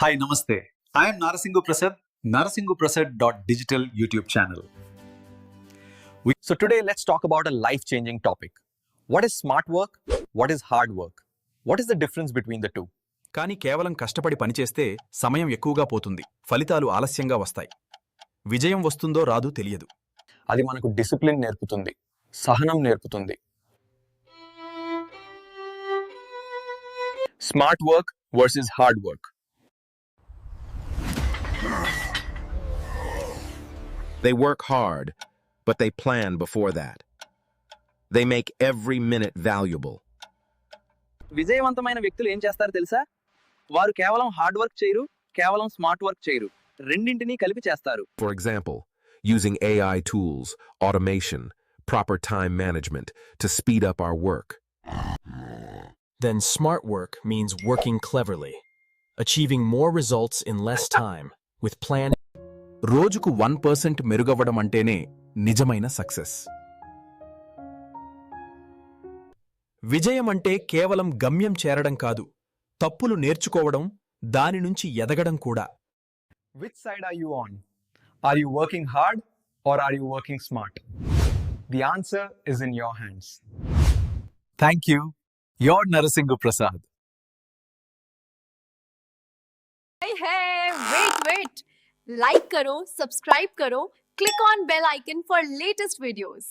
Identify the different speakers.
Speaker 1: Hi నమస్తే. I'm Narasing Prasad Narasing Prasad dot digital YouTube channel
Speaker 2: so today let's talk about life changing topic what is smart work what is hard work what is the difference between the two
Speaker 3: కానీ కేవలం కష్టపడి పనిచేస్తే సమయం ఎక్కువగా పోతుంది. ఫలితాలు ఆలస్యంగా వస్తాయి. విజయం వస్తుందో రాదు తెలియదు.
Speaker 2: అది మనకు డిసిప్లిన్ నేర్పుతుంది. సహనం నేర్పుతుంది. Smart work versus hard work
Speaker 4: They work hard, but they plan before that. They make every minute valuable.
Speaker 5: విజయవంతమైన వ్యక్తులు ఏం చేస్తారో తెలుసా వారు కేవలం హార్డ్ వర్క్ చేయరు కేవలం స్మార్ట్ వర్క్ చేయరు రెండింటినీ కలిపి చేస్తారు
Speaker 4: For example, using AI tools, automation, proper time management to speed up our work.
Speaker 6: Then smart work means working cleverly, achieving more results in less time with plan
Speaker 3: రోజుకు one percent మెరుగవ్వడం అంటేనే నిజమైన success. విజయం అంటే కేవలం గమ్యం చేరడం కాదు తప్పులు నేర్చుకోవడం దాని నుంచి ఎదగడం కూడా.
Speaker 2: Which side are you on are you working hard or are you working smart the answer is in your hands
Speaker 1: thank you your Narasing Prasad
Speaker 7: like करो सब्सक्राइब करो click on bell icon for latest videos